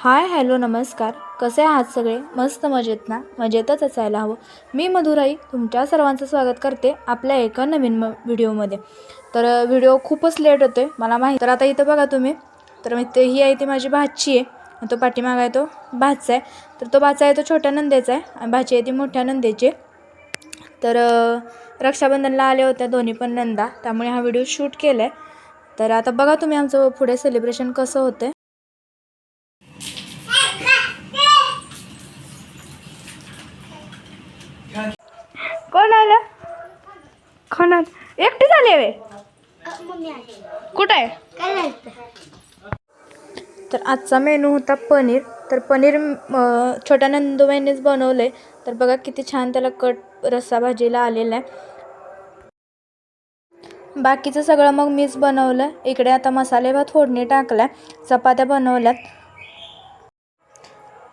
Hi hello नमस्कार. कसे आहात सगळे? मस्त मजेत ना? मजेतच असायला हवं. मी मधुराई तुमच्या सर्वांचं स्वागत करते आपल्या एका नवीन म व्हिडिओमध्ये. तर व्हिडिओ खूपच लेट होतो आहे मला माहीत. तर आता इथं बघा तुम्ही. तर मी ते ही आहे ती माझी भाची आहे. तो पाठीमागा आहे तो भाचा आहे. तर तो भाचा आहे तो छोट्या नंदेचा आहे आणि भाची आहे ती मोठ्या नंदेची तर रक्षाबंधनला आल्या होत्या दोन्ही पण नंदा. त्यामुळे हा व्हिडिओ शूट केला आहे तर आता बघा तुम्ही आमचं पुढे सेलिब्रेशन कसं होतं आहे कोण आलं कोण आलं एकटी झाली वे कुठं आहे तर आजचा मेनू होता पनीर. तर पनीर छोट्या नंदुबाईनेच बनवलं आहे तर बघा किती छान त्याला कट रस्सा भाजीला आलेला आहे. बाकीचं सगळं मग मीच बनवलं. इकडे आता मसाले भात फोडणी टाकला चपात्या बनवल्यात.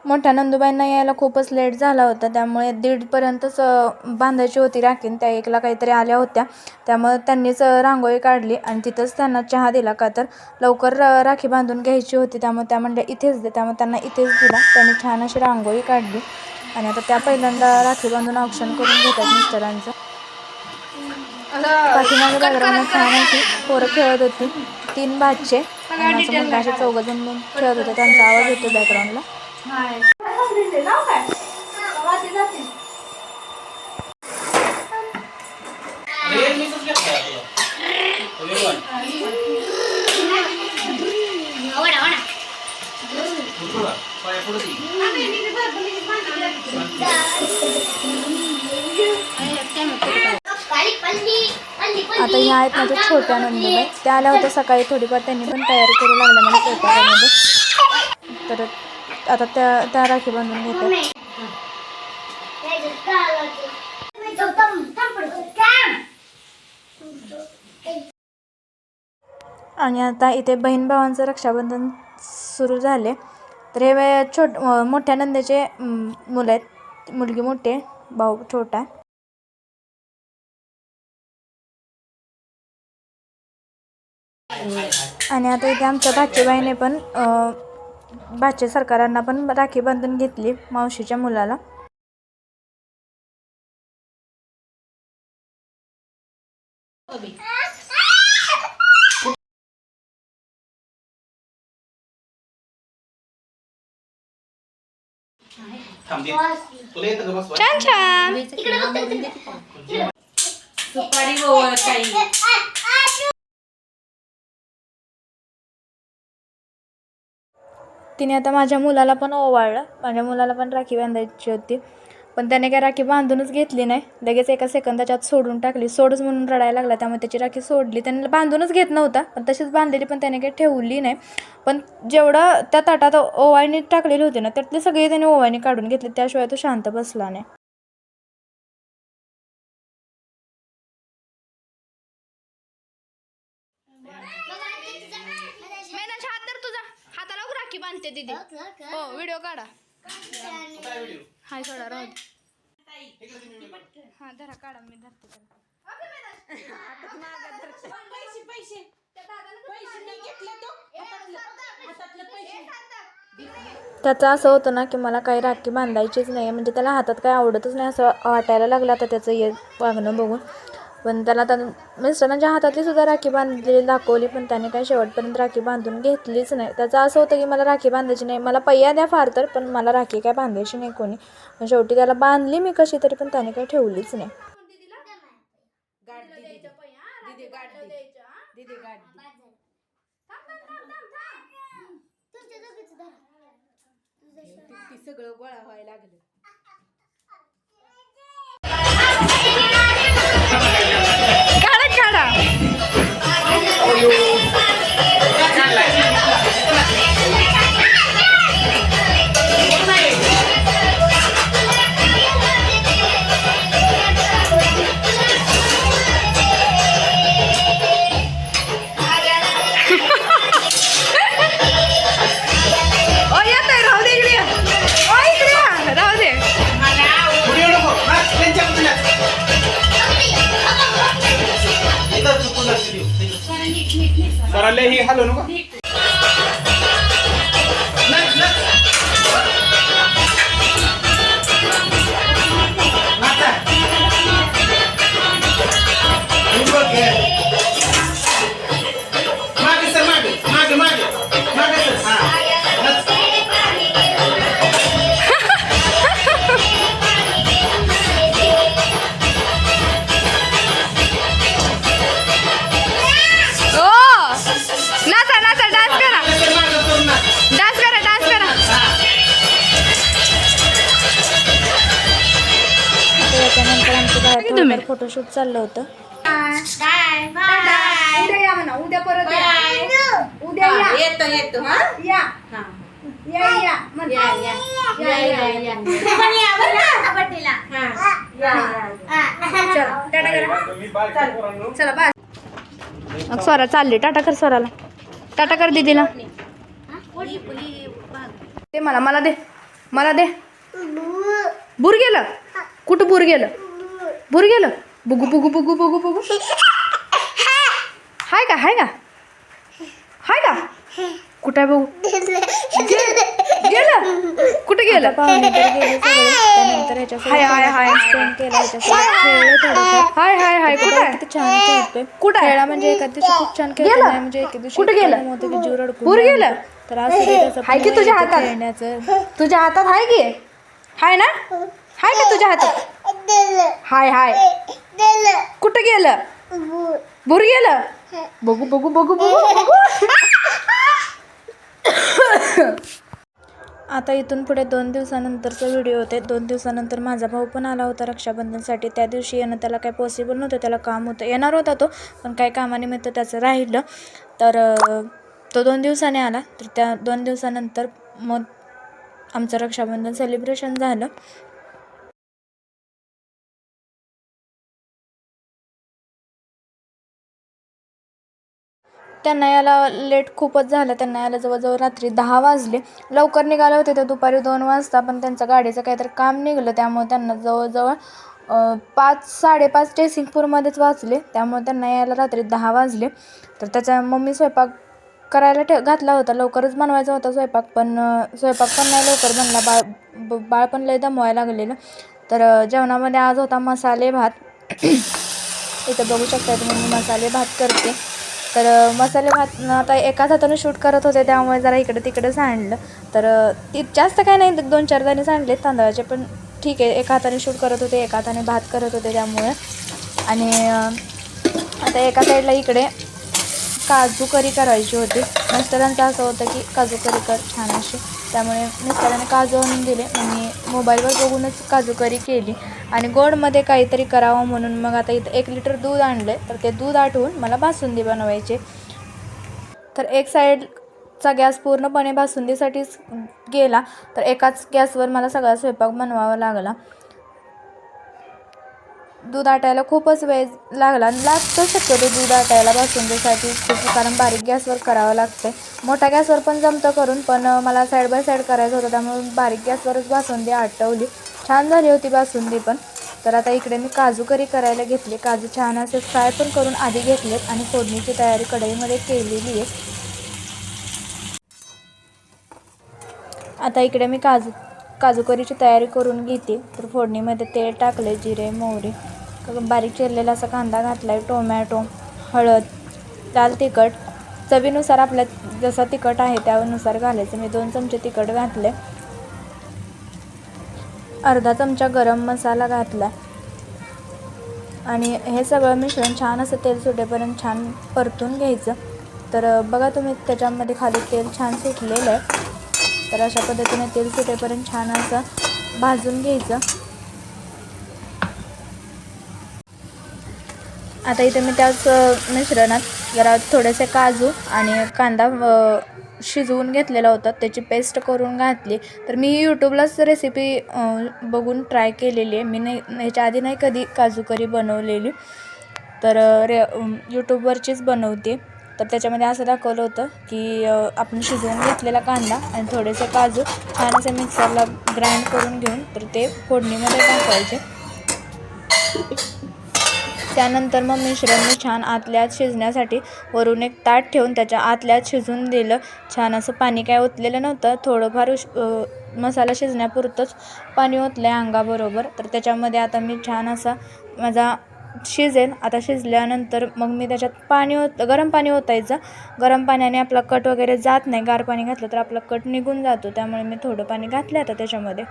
मोठ्या नंदुबाईंना यायला खूपच लेट झाला होता. त्यामुळे दीडपर्यंतच बांधायची होती राखीन. त्या एकला काहीतरी आल्या होत्या. त्यामुळे त्यांनीच रांगोळी काढली आणि तिथंच त्यांना चहा दिला. का तर लवकर राखी बांधून घ्यायची होती. त्यामुळे त्या म्हणल्या इथेच दे. त्यामुळे त्यांना इथेच दिला. त्यांनी छान अशी रांगोळी काढली. आणि आता त्या पहिल्यांदा राखी बांधून औक्षण करून घेतात मिस्टरांचं. पाठीमागे छान पोरं खेळत होती. तीन भाचे मुलगा असे चौघ जण खेळत होते. त्यांचा आवाज येतो बॅकग्राऊंडला आता ह्या आहेत माझ्या छोट्या नंदुबाई त्या आल्या होत्या सकाळी थोडीफार. त्यांनी पण तयारी करू लागल्या मला स्वयंपाकामध्ये. तर आता त्या त्या राखी बांधून घेतात आणि आता इथे बहीण भावांचं रक्षाबंधन सुरू झाले. तर हे छोट मोठ्या नंदेचे अं, मुलं आहेत. मुलगी मोठी भाऊ छोटा आणि आता इथे आमच्या भाचीबाईने पण भाचे सरकारांना पण राखी बांधून घेतली मावशीच्या मुलाला. छान छान. सुपारी काही. तिने आता माझ्या मुलाला पण ओवाळलं. माझ्या मुलाला पण राखी बांधायची होती. पण त्याने काय राखी बांधूनच घेतली नाही. लगेच एका सेकंदाच्या आत सोडून टाकली. सोडच म्हणून रडायला लागला. त्यामुळे त्याची राखी सोडली. त्याने बांधूनच घेत नव्हता. पण तशीच बांधलेली पण त्याने काही ठेवली नाही. पण जेवढं त्या ताटात ओवाळणी टाकलेली होती ना त्यातले सगळे त्याने ओवाळणी काढून घेतली. त्याशिवाय तो शांत बसला नाही हात तर तुझा हाताला राखी बांधते दिदी. हो व्हिडिओ काढा. हाय सोडा राहू हा धरा काढा मी धरते पैसे पैसे पैसे मी घेतले तो हातातलं हातातलं पैसे त्याचं असं होतं ना की मला काही राखी बांधायचीच नाही म्हणजे त्याला हातात काही आवडतच नाही असं वाटायला लागलं. आता त्याचं ये वागणं बघून. पण त्याला आता मिस्टरांच्या हातातली सुद्धा राखी बांधलेली दाखवली पण त्याने काही शेवटपर्यंत राखी बांधून घेतलीच नाही. त्याचं असं होतं की मला राखी बांधायची नाही. मला पहिया द्या फार तर पण मला राखी काय बांधायची नाही कोणी. पण शेवटी त्याला बांधली मी कशी तरी पण त्याने काही ठेवलीच नाही. गाठ दीदी दीदी गाठ दे दीदी गाठ दे ती सगळं गोळा व्हायला लागलं. देऊ. ही हॅलो हे नको. बाहेर फोटोशूट चाललं होतं. उद्या या म्हणा उद्या परत या. उद्या या. येतो येतो. हा? या. हा. या या. म्हण. या या. या या या तू पण या बरं का? हा. या या चला टाटा करा. चला बाय मग स्वरा चालली. टाटा कर स्वराला. टाटा कर दीदीला. ते मला मला दे. मला दे. बुर गेलं. कुठं बुर गेलं? बुर गेलं. बुगू बुगू बुगू बुगू बुगू. हाय का हाय का? हाय का? कुठं आहे बघू? गेलं. कुठं गेलं? त्यानंतर हाय हाय हाय. हाय हाय हाय. कुठं आहे? छान खेळतोय. कुठं खेळा म्हणजे एका दिवशी खूप छान खेळतो नाही म्हणजे एका दिवशी कुठं गेलं? होतं की जीव रडकून बुर गेलं? तर तसं हाय की तुझ्या हातात? खेळण्याचं. तुझ्या हातात हाय की? हाय ना? हाय का तुझ्या हातात? हाय हाय. कुठं गेलं? बुर गेलं? बघू बघू बघू बघू बघू. आता इथून पुढे दोन दिवसानंतरचा व्हिडिओ होते दोन दिवसानंतर माझा भाऊ पण आला होता रक्षाबंधनसाठी. त्या दिवशी येणं त्याला काही पॉसिबल नव्हतं. त्याला काम होतं. येणार होता तो पण काही कामानिमित्त त्याचं राहिलं. तर तो दोन दिवसाने आला. तर त्या दोन दिवसानंतर मग आमचं रक्षाबंधन सेलिब्रेशन झालं. त्यांना याला लेट खूपच झालं. त्यांना यायला जवळजवळ रात्री दहा वाजले. लवकर निघाले होते ते दुपारी दोन वाजता पण त्यांचं गाडीचं काहीतरी काम निघालं. त्यामुळे त्यांना जवळजवळ पाच साडेपाच टेसिंगपूरमध्येच वाचले. त्यामुळे त्यांना यायला रात्री दहा वाजले. तर त्याच्या मम्मी स्वयंपाक करायला ठे घातला होता. लवकरच बनवायचा होता स्वयंपाक पण स्वयंपाक पण नाही लवकर बनला. बाळ ब- बाळ पण लय दमवायला लागलेलं. तर जेवणामध्ये आज होता मसाले भात. इथं बघू शकता तुम्ही मी मसाले भात करते. तर मसाले भात आता एकाच हाताने शूट करत होते त्यामुळे जरा इकडे तिकडे सांडलं. तर ती जास्त काय नाही दोन चार दाणे सांडले तांदळाचे पण ठीक आहे एका हाताने शूट करत होते एका हाताने भात करत होते त्यामुळे. आणि आता एका साईडला इकडे काजू करी करायची होती. मिस्टरांचं असं होतं की काजू करी कर छान अशी. त्यामुळे मिस्टरांनी काजू आणून दिले आणि मोबाईलवर बघूनच काजू करी केली. आणि गोडमध्ये काहीतरी करावं म्हणून मग आता इथं एक लिटर दूध आणलं तर ते दूध आठवून मला बासुंदी बनवायचे तर एक साईडचा गॅस पूर्णपणे बासुंदीसाठीच गेला तर एकाच गॅसवर मला सगळा स्वयंपाक बनवावा लागला. दूध आटायला खूपच वेळ लागला. लागतो शक्यतो दूध आटायला बासुंदीसाठी खूप कारण बारीक गॅसवर करावं लागते मोठ्या गॅसवर पण जमतं करून पण मला साईड बाय साईड करायचं होतं त्यामुळे बारीक गॅसवरच बासुंदी आटवली. छान झाली होती बासुंदी पण. तर आता इकडे मी काजू करी करायला घेतली. काजू छान असे फ्राय पण करून आधी घेतलेत आणि फोडणीची तयारी कढईमध्ये केलेली आहे. आता इकडे मी काजू काजू करीची तयारी करून घेते. तर फोडणीमध्ये तेल टाकले जिरे मोहरी. बारीक चिरलेला असा कांदा घातला आहे टोमॅटो हळद लाल तिखट. चवीनुसार आपल्या जसा तिखट आहे त्यानुसार घालायचं. मी दोन चमचे तिखट घातले अर्धा चमचा गरम मसाला घातला. आणि हे सगळं मिश्रण छान असं तेल सुटेपर्यंत छान परतून घ्यायचं. तर बघा तुम्ही त्याच्यामध्ये खाली तेल छान सुटलेलं आहे. तर अशा पद्धतीने तेल सुटेपर्यंत छान असं भाजून घ्यायचं. आता इथे मी त्याच मिश्रणात जरा थोडेसे काजू आणि कांदा शिजवून घेतलेला होता. त्याची पेस्ट करून घातली. तर मी यूट्यूबलाच रेसिपी बघून ट्राय केलेली आहे. मी नाही ह्याच्या आधी नाही कधी काजू करी बनवलेली. तर रे यूट्यूबवरचीच बनवते. तर त्याच्यामध्ये असं दाखवलं होतं की आपण शिजवून घेतलेला कांदा आणि थोडेसे काजू छान असे मिक्सरला ग्राइंड करून घेऊन तर ते फोडणीमध्ये टाकायचे. त्यानंतर मग मिश्रण मी छान आतल्यात शिजण्यासाठी वरून एक ताट ठेवून त्याच्या आतल्यात शिजून दिलं. छान असं पाणी काय ओतलेलं नव्हतं. थोडंफार उश मसाला शिजण्यापुरतंच पाणी ओतलं आहे अंगाबरोबर. तर त्याच्यामध्ये आता मी छान असा माझा शिजेल आता शिजल्यानंतर मग मी त्याच्यात पाणी ओत गरम पाणी ओतायचं. गरम पाण्याने आपला कट वगैरे जात नाही. गार पाणी घातलं तर आपला कट निघून जातो. त्यामुळे मी थोडं पाणी घातलं आता त्याच्यामध्ये.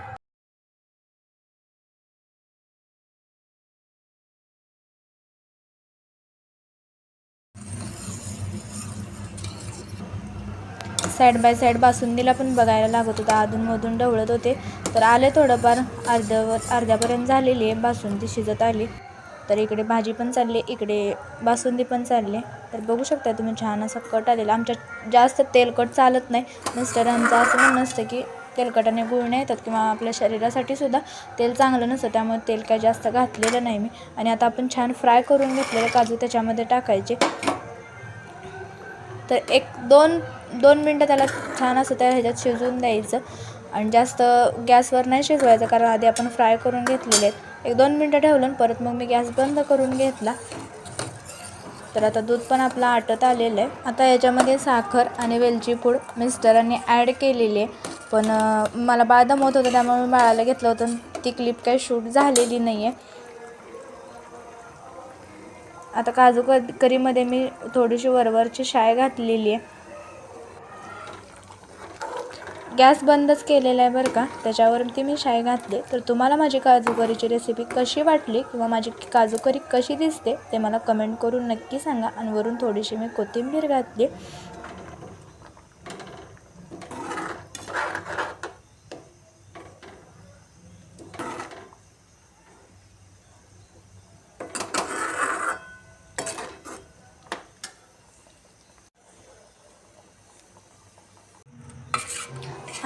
साईड बाय साईड बासुंदीला पण बघायला लागत होतं. अधूनमधून ढवळत होते. तर आले थोडंफार. अर्ध्यावर अर्ध्यापर्यंत झालेली आहे. बासुंदी शिजत आली. तर इकडे भाजी पण चालली. इकडे बासुंदी पण चालली. तर बघू शकता तुम्ही छान असा कट आलेला. आमच्या जास्त तेलकट चालत नाही. मिस्टरांचं असं म्हणणं असतं की तेलकटाने गुळण्या येतात किंवा आपल्या शरीरासाठी सुद्धा तेल चांगलं नसतं. त्यामुळे तेल काय जास्त घातलेलं नाही मी. आणि आता आपण छान फ्राय करून घेतलेले काजू त्याच्यामध्ये टाकायचे. तर एक दोन दोन मिनटं त्याला छान असं त्या ह्याच्यात शिजवून द्यायचं. आणि जास्त गॅसवर नाही शिजवायचं कारण आधी आपण फ्राय करून घेतलेले आहेत. एक दोन मिनटं ठेवलं आणि परत मग मी गॅस बंद करून घेतला. तर आता दूध पण आपलं आटत आलेलं आहे. आता याच्यामध्ये साखर आणि वेलची पूड मिस्टरांनी ॲड केलेली आहे. पण मला बाळ दमवत होतं त्यामुळे मी बाळाला घेतलं होतं आणि ती क्लिप काही शूट झालेली नाही आहे आता काजू क करीमध्ये मी थोडीशी वरवरची शाय घातलेली आहे. गॅस बंदच केलेला आहे बरं का? त्याच्यावरती मी शाय घातली. तर तुम्हाला माझी काजू करीची रेसिपी कशी वाटली किंवा माझी काजू करी कशी दिसते ते मला कमेंट करून नक्की सांगा. आणि वरून थोडीशी मी कोथिंबीर घातली.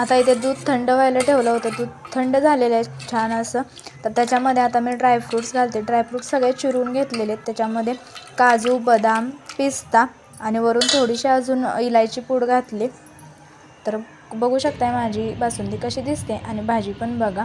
आता इथे दूध थंड व्हायला ठेवलं होतं. दूध थंड झालेलं आहे छान असं. तर त्याच्यामध्ये आता मी ड्रायफ्रूट्स घालते. ड्रायफ्रूट्स सगळे चिरून घेतलेले आहेत. त्याच्यामध्ये काजू बदाम पिस्ता आणि वरून थोडीशी अजून इलायची पूड घातली. तर बघू शकताय माझी बासुंदी कशी दिसते आणि भाजी पण बघा.